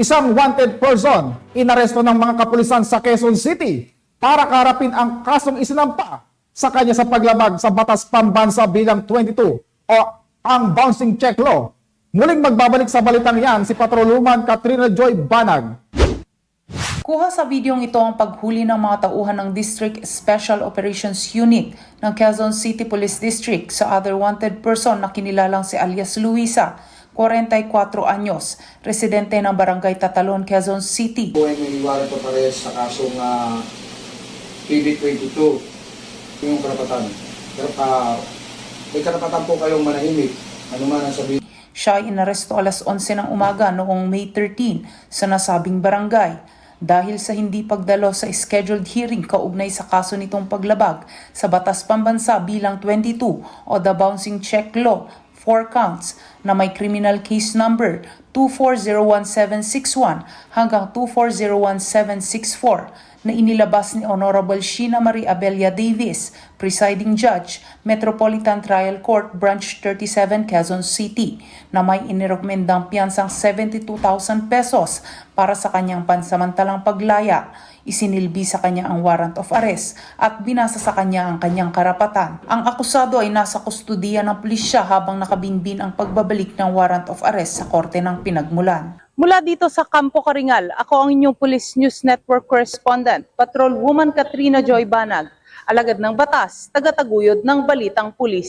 Isang wanted person inaresto ng mga kapulisan sa Quezon City para karapin ang kasong isinampa sa kanya sa paglabag sa batas pambansa bilang 22 o ang bouncing check law. Muling magbabalik sa balitang yan si Patroluman Katrina Joy Banag. Kuha sa videong ito ang paghuli ng mga tauhan ng District Special Operations Unit ng Quezon City Police District sa other wanted person na kinilalang si alias Luisa, 44 anyos, residente ng Barangay Tatalon, Quezon City. po ay may warrant of arrest sa kasong uh, PB22 yung karapatan. Pero uh, may karapatan po kayong manahimik. Ano man ang sabihin Siya ay inaresto alas 11 ng umaga noong May 13 sa nasabing barangay dahil sa hindi pagdalo sa scheduled hearing kaugnay sa kaso nitong paglabag sa Batas Pambansa bilang 22 o the Bouncing Check Law 4 counts na may criminal case number 2401761 hanggang 2401764 na inilabas ni Honorable Sheena Marie Abelia Davis, Presiding Judge, Metropolitan Trial Court, Branch 37, Quezon City, na may inirekomendang piyansang 72,000 pesos para sa kanyang pansamantalang paglaya. Isinilbi sa kanya ang warrant of arrest at binasa sa kanya ang kanyang karapatan. Ang akusado ay nasa kustudiya ng pulisya habang nakabinbin ang pagbabalik ng warrant of arrest sa korte ng pinagmulan. Mula dito sa Campo Karingal, ako ang inyong Police News Network correspondent, Patrol Woman Katrina Joy Banag, alagad ng batas, tagataguyod ng Balitang Pulis.